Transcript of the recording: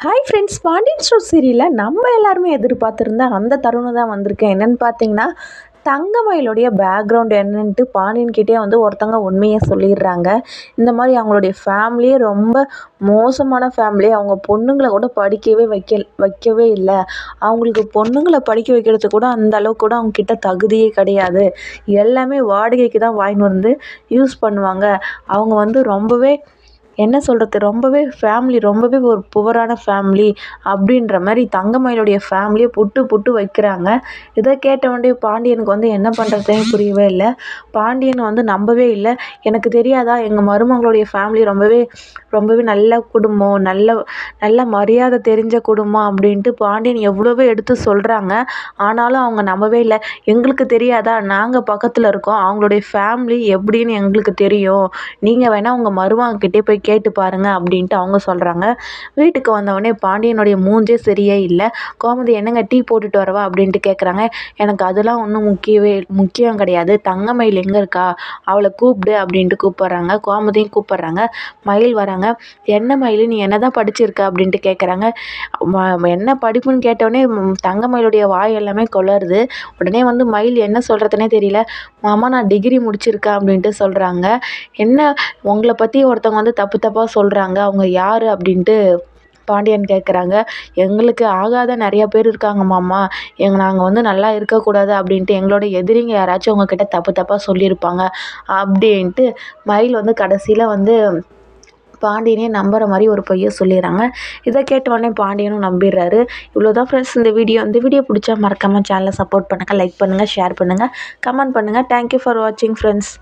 Hi friends Pandian store சீரியலில் நம்ம எல்லாருமே எதிர்பார்த்துருந்த அந்த தருணம் தான் வந்திருக்கேன் என்னென்னு பார்த்தீங்கன்னா தங்கமயிலுடைய பேக்ரவுண்ட் என்னன்ட்டு பாண்டியன்கிட்டே வந்து ஒருத்தங்க உண்மையை சொல்லிடுறாங்க. இந்த மாதிரி அவங்களுடைய ஃபேமிலியே ரொம்ப மோசமான ஃபேமிலி அவங்க பொண்ணுங்களை கூட படிக்கவே வைக்க வைக்கவே இல்லை. அவங்களுக்கு பொண்ணுங்களை படிக்க வைக்கிறது கூட அந்த அளவுக்கு கூட அவங்கக்கிட்ட தகுதியே கிடையாது. எல்லாமே வாடகைக்கு தான் வாங்கின்னு வந்து யூஸ் பண்ணுவாங்க. அவங்க வந்து ரொம்பவே என்ன சொல்கிறது ரொம்பவே ஃபேமிலி ரொம்பவே ஒரு புவரான ஃபேமிலி அப்படின்ற மாதிரி தங்கமயிலுடைய ஃபேமிலியை புட்டு புட்டு வைக்கிறாங்க. இதை கேட்ட பாண்டியனுக்கு வந்து என்ன பண்ணுறதுனே புரியவே இல்லை. பாண்டியன் வந்து நம்பவே இல்லை. எனக்கு தெரியாதா? எங்கள் மருமகளுடைய ஃபேமிலி ரொம்பவே ரொம்பவே நல்ல குடும்பம் நல்ல நல்ல மரியாதை தெரிஞ்ச குடும்பம் அப்படின்ட்டு பாண்டியன் எவ்வளவோ எடுத்து சொல்கிறாங்க ஆனாலும் அவங்க நம்பவே இல்லை. எங்களுக்கு தெரியாதா? நாங்கள் பக்கத்தில் இருக்கோம். அவங்களுடைய ஃபேமிலி எப்படின்னு எங்களுக்கு தெரியும். நீங்கள் வேணால் உங்கள் மருமகிட்டே போய் கேட்டு பாருங்கள் அப்படின்ட்டு அவங்க சொல்கிறாங்க வீட்டுக்கு வந்தவொடனே பாண்டியனுடைய மூஞ்சே சரியே இல்லை. கோமதி என்னங்க டீ போட்டுட்டு வரவா? அப்படின்ட்டு கேட்குறாங்க எனக்கு அதெல்லாம் ஒன்றும் முக்கியவே முக்கியம் கிடையாது. தங்க மயில் எங்கே இருக்கா? அவளை கூப்பிடு அப்படின்ட்டு கூப்பிட்றாங்க. கோமதியும் கூப்பிட்றாங்க. மயில் வராங்க. என்ன மயில்? நீ என்ன தான் படிச்சிருக்க? அப்படின்ட்டு கேட்குறாங்க என்ன படிப்புன்னு கேட்டோடனே தங்க மயிலுடைய வாய் எல்லாமே கொளருது. உடனே வந்து மயில் என்ன சொல்கிறதுனே தெரியல. மாமா நான் டிகிரி முடிச்சிருக்கேன் அப்படின்ட்டு சொல்கிறாங்க என்ன? உங்களை பற்றி ஒருத்தவங்க வந்து தப்பு தப்பு தப்பாக சொல்கிறாங்க அவங்க யார் அப்படின்ட்டு பாண்டியன் கேட்குறாங்க எங்களுக்கு ஆகாத நிறைய பேர் இருக்காங்க மாமா. எங்கள் நாங்கள் வந்து நல்லா இருக்கக்கூடாது அப்படின்ட்டு எங்களோட எதிரிங்க யாராச்சும் உங்ககிட்ட தப்பு தப்பாக சொல்லியிருப்பாங்க அப்படின்ட்டு மயில் வந்து கடைசியில் வந்து பாண்டியனே நம்புற மாதிரி ஒரு பொய்யை சொல்லிடுறாங்க. இதை கேட்டவொடனே பாண்டியனும் நம்பிடுறாரு. இவ்வளோ தான் ஃப்ரெண்ட்ஸ் இந்த வீடியோ இந்த வீடியோ பிடிச்சா மறக்காமல் சேனலை சப்போர்ட் பண்ணுங்கள் லைக் பண்ணுங்கள் ஷேர் பண்ணுங்கள் கமெண்ட் பண்ணுங்கள் தேங்க்யூ ஃபார் வாட்சிங் ஃப்ரெண்ட்ஸ்